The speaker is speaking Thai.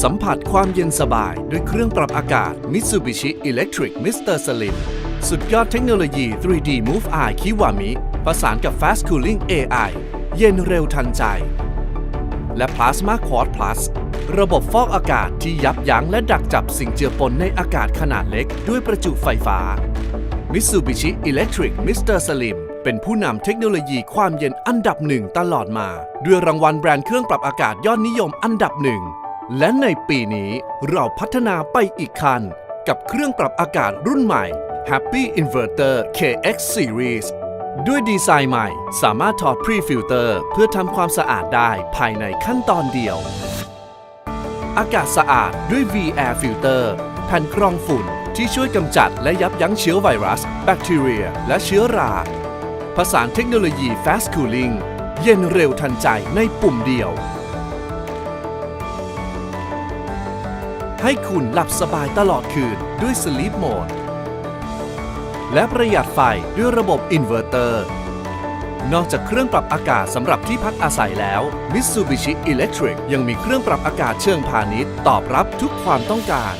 สัมผัสความเย็นสบายด้วยเครื่องปรับอากาศ Mitsubishi Electric Mr. Slim สุดยอดเทคโนโลยี 3D Move Eye คิวามิประสานกับ Fast Cooling AI เย็นเร็วทันใจ และ Plasma Quad Plus ระบบฟอกอากาศที่ยับยั้งและดักจับสิ่งเจือปนในอากาศขนาดเล็กด้วยประจุไฟฟ้า Mitsubishi Electric Mr. Slim เป็นผู้นำเทคโนโลยีความเย็นอันดับหนึ่งตลอดมา ด้วยรางวัลแบรนด์เครื่องปรับอากาศยอดนิยมอันดับหนึ่ง และในปีนี้เราพัฒนาไปอีกคัน กับเครื่องปรับอากาศรุ่นใหม่ Happy Inverter KX Series ด้วยดีไซน์ใหม่ สามารถถอดพรีฟิลเตอร์เพื่อทำความสะอาดได้ภายในขั้นตอนเดียว อากาศสะอาดด้วย V-Air Filter แผ่นกรองฝุ่นที่ช่วยกำจัดและยับยั้งเชื้อไวรัส แบคทีเรีย และเชื้อรา ผสานเทคโนโลยี Fast Cooling เย็นเร็วทันใจในปุ่มเดียว ให้คุณหลับสบายตลอดคืนด้วย Sleep Mode และประหยัดไฟด้วยระบบอินเวอร์เตอร์ นอกจากเครื่องปรับอากาศสำหรับที่พักอาศัยแล้ว Mitsubishi Electric ยังมีเครื่องปรับอากาศเชิงพาณิชย์ ตอบรับทุกความต้องการ